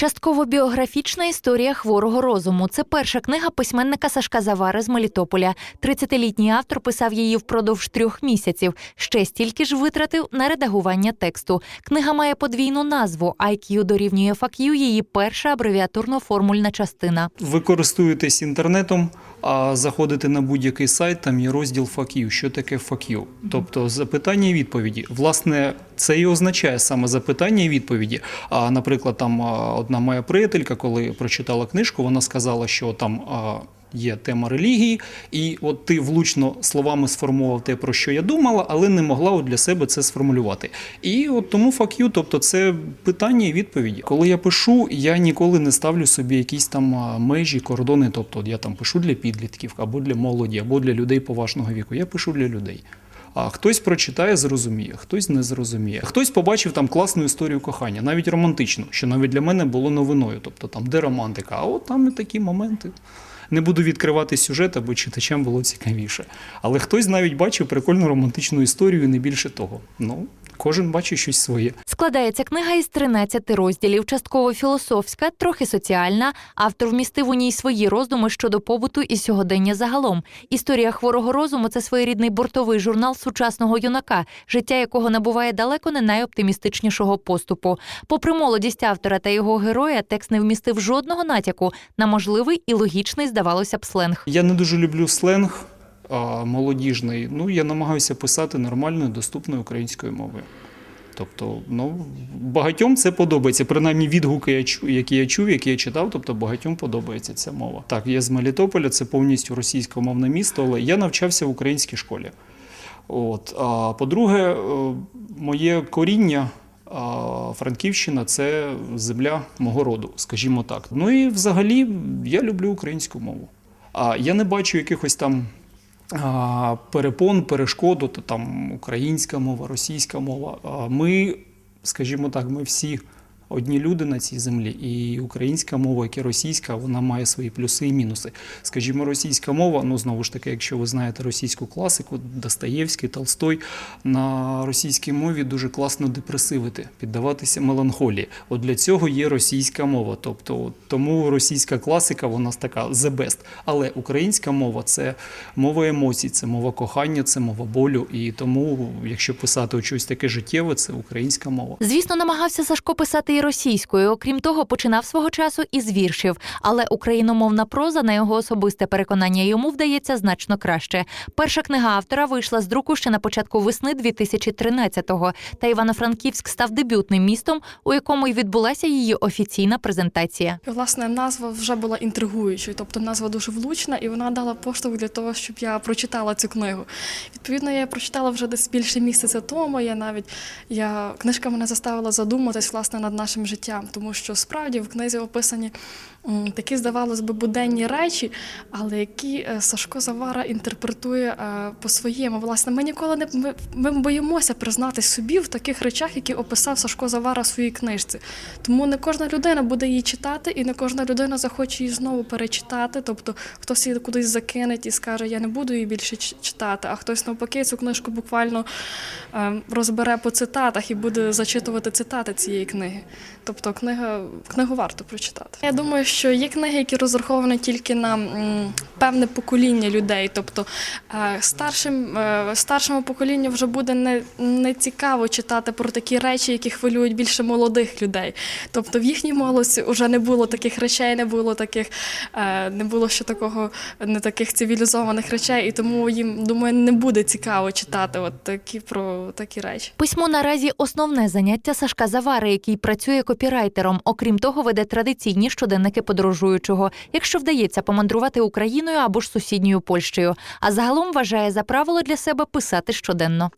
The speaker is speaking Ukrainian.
Частково біографічна історія хворого розуму. Це перша книга письменника Сашка Завари з Мелітополя. 30-літній автор писав її впродовж трьох місяців. Ще стільки ж витратив на редагування тексту. Книга має подвійну назву IQ дорівнює FAQ, її перша абревіатурно-формульна частина. Ви користуєтесь інтернетом, а заходите на будь-який сайт, там є розділ FAQ. Що таке FAQ? Тобто запитання і відповіді. Власне, це і означає саме запитання і відповіді. А, наприклад, там одна моя приятелька, коли прочитала книжку, вона сказала, що там. Є тема релігії, і от ти влучно словами сформував те, про що я думала, але не могла от для себе це сформулювати. І от тому FAQ, тобто це питання і відповіді. Коли я пишу, я ніколи не ставлю собі якісь там межі, кордони. Тобто, я там пишу для підлітків, або для молоді, або для людей поважного віку. Я пишу для людей. А хтось прочитає, зрозуміє, хтось не зрозуміє. Хтось побачив там класну історію кохання, навіть романтичну, що навіть для мене було новиною. Тобто там де романтика, а от там і такі моменти. Не буду відкривати сюжет, аби читачам було цікавіше. Але хтось навіть бачив прикольну романтичну історію, і не більше того. Ну, кожен бачить щось своє. Складається книга із 13 розділів, частково філософська, трохи соціальна. Автор вмістив у ній свої роздуми щодо побуту і сьогодення загалом. Історія хворого розуму це своєрідний бортовий журнал сучасного юнака, життя якого набуває далеко не найоптимістичнішого поступу. Попри молодість автора та його героя, текст не вмістив жодного натяку на можливий і логічний, здавалося б, сленг. Я не дуже люблю сленг молодіжний. Ну, я намагаюся писати нормальною, доступною українською мовою. Тобто, ну, багатьом це подобається. Принаймні відгуки, які я чув, які я читав, тобто багатьом подобається ця мова. Так, я з Мелітополя, це повністю російськомовне місто, але я навчався в українській школі. От. А по-друге, е, моє коріння. Франківщина це земля мого роду, скажімо так. Ну і взагалі я люблю українську мову. А я не бачу якихось там перепон, перешкоду, то там українська мова, російська мова. Ми, скажімо так, ми всі одні люди на цій землі, і українська мова, як і російська, вона має свої плюси і мінуси. Скажімо, російська мова, ну знову ж таки, якщо ви знаєте російську класику, Достоєвський, Толстой, на російській мові дуже класно депресивити, піддаватися меланхолії. От для цього є російська мова. Тобто, тому російська класика, вона така the best. Але українська мова це мова емоцій, це мова кохання, це мова болю. І тому, якщо писати щось таке життєве, це українська мова. Звісно, намагався Сашко писати російською. Окрім того, починав свого часу із віршів. Але україномовна проза, на його особисте переконання, йому вдається значно краще. Перша книга автора вийшла з друку ще на початку весни 2013-го. Та Івано-Франківськ став дебютним містом, у якому й відбулася її офіційна презентація. Власне, назва вже була інтригуючою, тобто назва дуже влучна, і вона дала поштовх для того, щоб я прочитала цю книгу. Відповідно, я прочитала вже десь більше місяця тому. Я навіть я книжка мене заставила задуматись власне над нашим життям, тому що справді в книзі описані такі, здавалось би, буденні речі, але які е, Сашко Завара інтерпретує е, по-своєму. Власне, ми ніколи не ми, ми боїмося признати собі в таких речах, які описав Сашко Завара в своїй книжці. Тому не кожна людина буде її читати, і не кожна людина захоче її знову перечитати. Тобто хтось її кудись закинеть і скаже, я не буду її більше читати, а хтось навпаки цю книжку буквально е, розбере по цитатах і буде зачитувати цитати цієї книги. Тобто книга, книгу варто прочитати. Я думаю, що є книги, які розраховані тільки на певне покоління людей. Тобто е, старшим, е, старшому поколінню вже буде не, не цікаво читати про такі речі, які хвилюють більше молодих людей. Тобто в їхній молодості вже не було таких речей, не було таких, е, не було ще такого, не таких цивілізованих речей, і тому їм, думаю, не буде цікаво читати от такі про такі речі. Письмо наразі основне заняття Сашка Завари, який працює копірайтером. Окрім того, веде традиційні щоденники подорожуючого, якщо вдається помандрувати Україною або ж сусідньою Польщею. А загалом вважає за правило для себе писати щоденно.